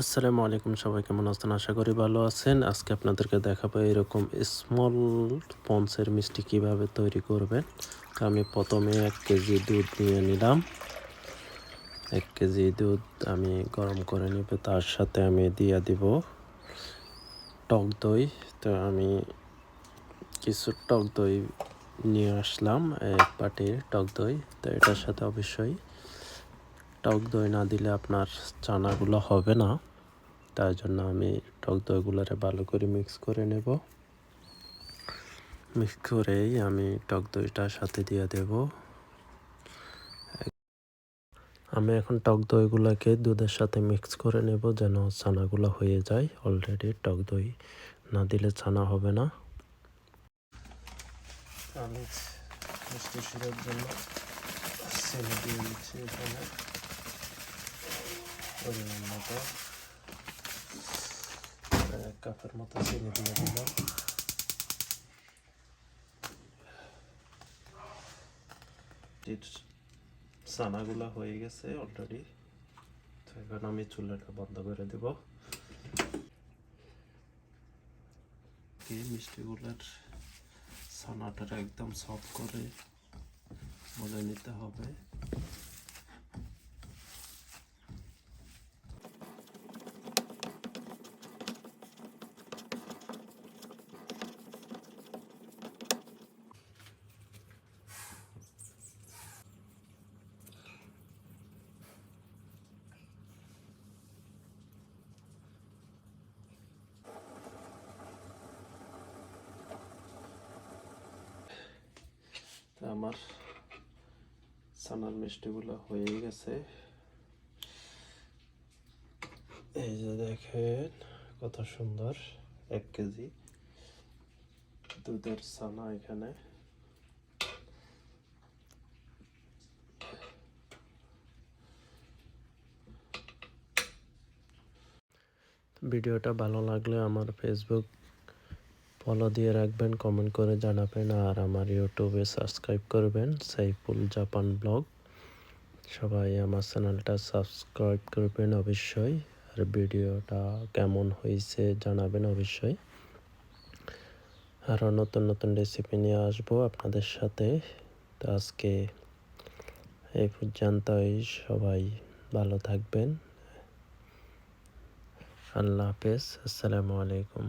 আসসালামু আলাইকুম সবাই, কেমন আছেন? আশা করি ভালো আছেন। আজকে আপনাদেরকে দেখাবো এরকম স্মল পন্সের মিষ্টি কীভাবে তৈরি করবেন। তো আমি প্রথমে এক কেজি দুধ নিয়ে নিলাম। এক কেজি দুধ আমি গরম করে নিব, তার সাথে আমি দিয়ে দিব টক দই। তো আমি কিছু টক দই নিয়ে আসলাম, এক বাটির টক দই। তো এটার সাথে অবশ্যই টক দই না দিলে আপনার চানাগুলো হবে না। তার জন্য আমি টক দইগুলোরে ভালো করে মিক্স করে নেব। মিক্স করেই আমি টক দইটার সাথে দিয়ে দেব। আমি এখন টক দইগুলোকে দুধের সাথে মিক্স করে নেব যেন ছানাগুলো হয়ে যায়। অলরেডি টক দই না দিলে ছানা হবে না। আমি জন্য চিনি দিয়ে দিচ্ছি এখানে। পরিমাণ মতো। কাপের মতো চিনি দিয়ে দিলাম ছানাগুলো হয়ে গেছে অলরেডি তো এখন আমি চুলাটা বন্ধ করে দেব মিষ্টিগুলোর ছানাটার একদম সফট করে মজা নিতে হবে তো আমার ছানার মিষ্টিগুলো হয়ে গেছে। এই যে দেখেন কত সুন্দর, এক কেজি। দুধের ছানা এখানে। ভিডিওটা ভালো লাগলে আমার ফেসবুক ফলো দিয়ে রাখবেন কমেন্ট করে জানাবেন আর আমার ইউটিউবে সাবস্ক্রাইব করবেন সাইফুল জাপান ব্লগ সবাই আমার চ্যানেলটা সাবস্ক্রাইব করবেন অবশ্যই আর ভিডিওটা কেমন হয়েছে জানাবেন অবশ্যই। আরও নতুন নতুন রেসিপি নিয়ে আসব আপনাদের সাথে। তো আজকে এই পর্যন্তই, সবাই ভালো থাকবেন। আল্লাহ হাফেজ, আসসালামু আলাইকুম।